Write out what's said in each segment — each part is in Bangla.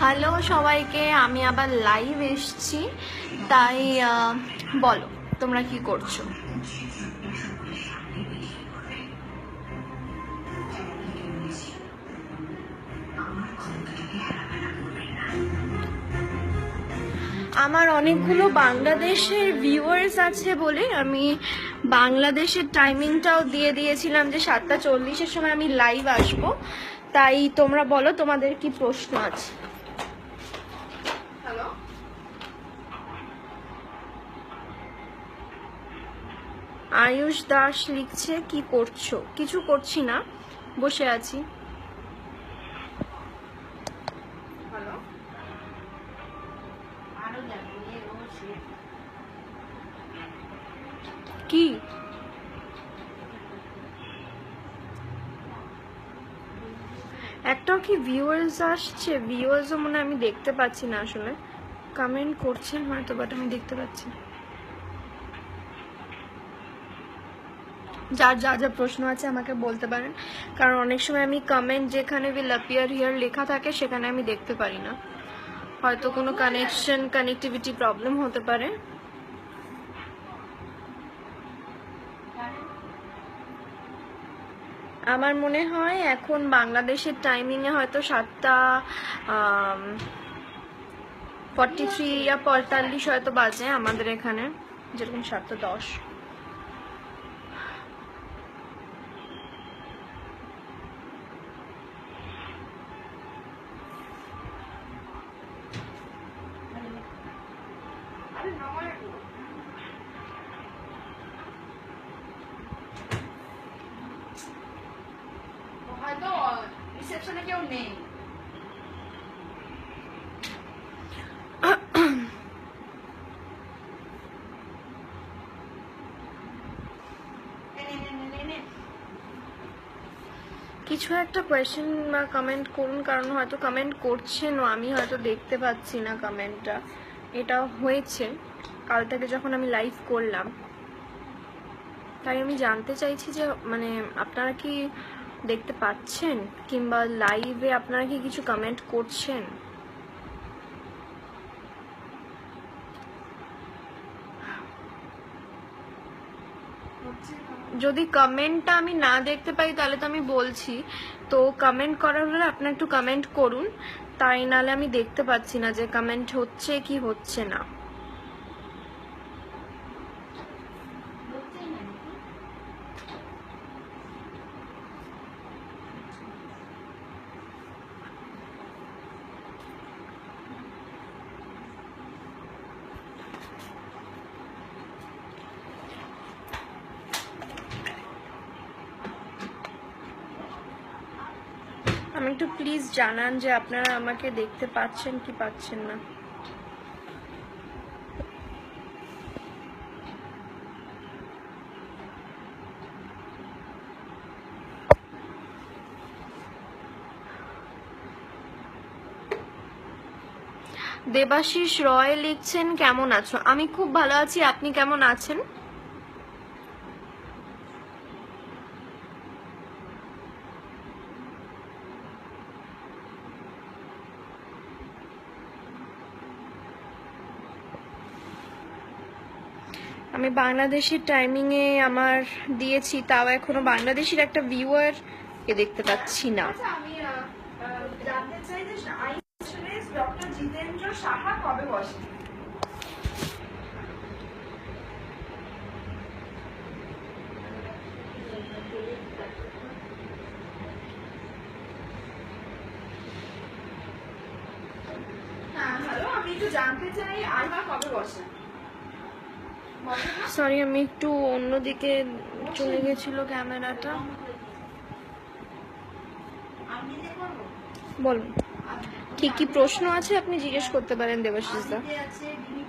হ্যালো সবাইকে, আমি আবার লাইভ এসছি। তাই বলো, তোমরা কি করছ? আমার অনেকগুলো বাংলাদেশের ভিউয়ার্স আছে বলে আমি বাংলাদেশের টাইমিংটাও দিয়ে দিয়েছিলাম যে সাতটা চল্লিশের সময় আমি লাইভ আসব। তাই তোমরা বলো, তোমাদের কি প্রশ্ন আছে? আয়ুষ দাস লিখছে কি করছ? কিছু করছি না বসে আছি। কি? একটাও কি ভিউয়ার্স আসছে? ভিউয়ার্সও মনে আমি দেখতে পাচ্ছি না আসলে। কমেন্ট করছেন হয়তো বাট আমি দেখতে পাচ্ছি না। যার যা যা প্রশ্ন আছে আমাকে বলতে পারেন। কারণ অনেক সময় আমি কমেন্ট যেখানে উইল অ্যাপিয়ার হিয়ার লেখা থাকে, সেখানে আমি দেখতে পারি না। হয়তো কোনো কানেকশন কানেক্টিভিটি প্রবলেম হতে পারে। আমার মনে হয় এখন বাংলাদেশের টাইমিংয়ে হয়তো সাতটা ফর্টি থ্রি ইয়া পঁয়তাল্লিশ হয়তো বাজে আমাদের এখানে, যেরকম সাতটা দশ হয়তো রিসেপশনে কেউ নেই। কিছু একটা কোয়েশ্চেন বা কমেন্ট করুন, কারণ হয়তো কমেন্ট করছেনও, আমি হয়তো দেখতে পাচ্ছি না কমেন্টটা এটা হয়েছে। কাল থেকে যখন আমি লাইভ করলাম, তাই আমি জানতে চাইছি যে মানে আপনারা কি দেখতে পাচ্ছেন? কিংবা লাইভে আপনারা কি কিছু কমেন্ট করছেন? যদি কমেন্টটা আমি না দেখতে পাই, তাহলে তো আমি বলছি। তো কমেন্ট করার হলে আপনার একটু কমেন্ট করুন। তাই নালে আমি দেখতে পাচ্ছি না যে কমেন্ট হচ্ছে কি হচ্ছে না। আমি একটু প্লিজ জানান যে আপনারা আমাকে দেখতে পাচ্ছেন কি পাচ্ছেন না। দেবাশিস রয় লিখছেন, কেমন আছো? আমি খুব ভালো আছি, আপনি কেমন আছেন? আমি বাংলাদেশের টাইমিংয়ে আমার দিয়েছি তাও এখনও বাংলাদেশের একটা ভিউয়ার কে দেখতে পাচ্ছি না আচ্ছা, হ্যাঁ হ্যালো আমি একটু জানতে চাই আইমা কবে বসে? সরি আমি একটু অন্যদিকে চলে গেছিল ক্যামেরাটা। বলুন কি কি প্রশ্ন আছে আপনি জিজ্ঞেস করতে পারেন দেবাশিস দা আরকে আছে ডিবি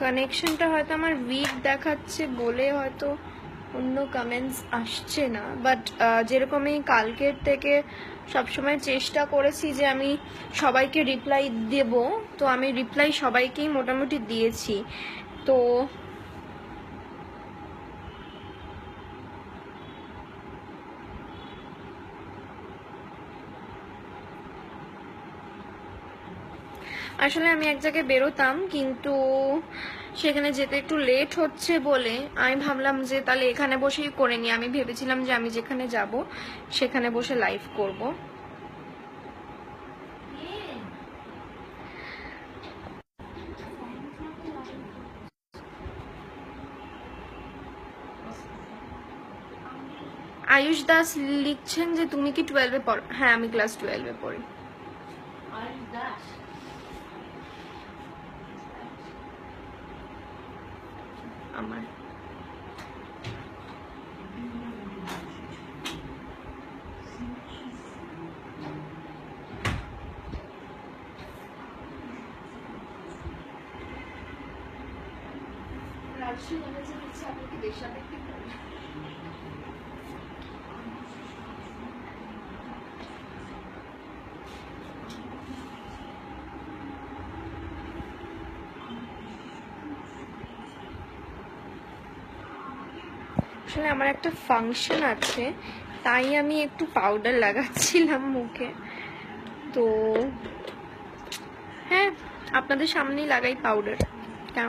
কানেকশনটা হয়তো আমার উইক দেখাচ্ছে বলে হয়তো অন্য কমেন্টস আসছে না। বাট যেরকম আমি কালকের থেকে সবসময় চেষ্টা করেছি যে আমি সবাইকে রিপ্লাই দেব, তো আমি রিপ্লাই সবাইকেই মোটামুটি দিয়েছি। তো আসলে আমি এক জায়গায় বেরোতাম, কিন্তু সেখানে যেতে একটু লেট হচ্ছে বলে আমি ভাবলাম যে তাহলে এখানে বসেই করে নিই। আমি ভেবেছিলাম যে আমি যেখানে যাব, সেখানে বসে লাইভ করব। আয়ুষ দাস লিখছেন যে, তুমি কি টুয়েলভে পড়ো হ্যাঁ আমি ক্লাস টুয়েলভে পড়ি। আয়ুষ দাস? আমার রাজশ্রী বলেছে হচ্ছে আপনাকে বেশাবেকি আসলে আমার একটা ফাংশন আছে, তাই আমি একটু পাউডার লাগাচ্ছিলাম মুখে। তো হ্যাঁ আপনাদের সামনেই লাগাই পাউডার কেন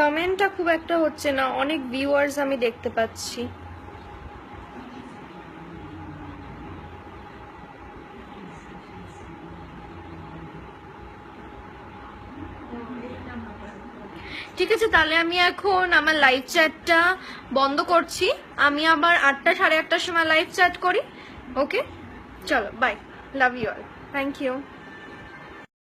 কমেন্টটা খুব একটা হচ্ছে না, অনেক ভিউয়ার্স আমি দেখতে পাচ্ছি। ঠিক আছে, তাহলে আমি এখন আমার লাইভ চ্যাটটা বন্ধ করছি। আমি আবার আটটা সাড়ে আটটার সময় লাইভ চ্যাট করি। ওকে চলো bye love you all thank you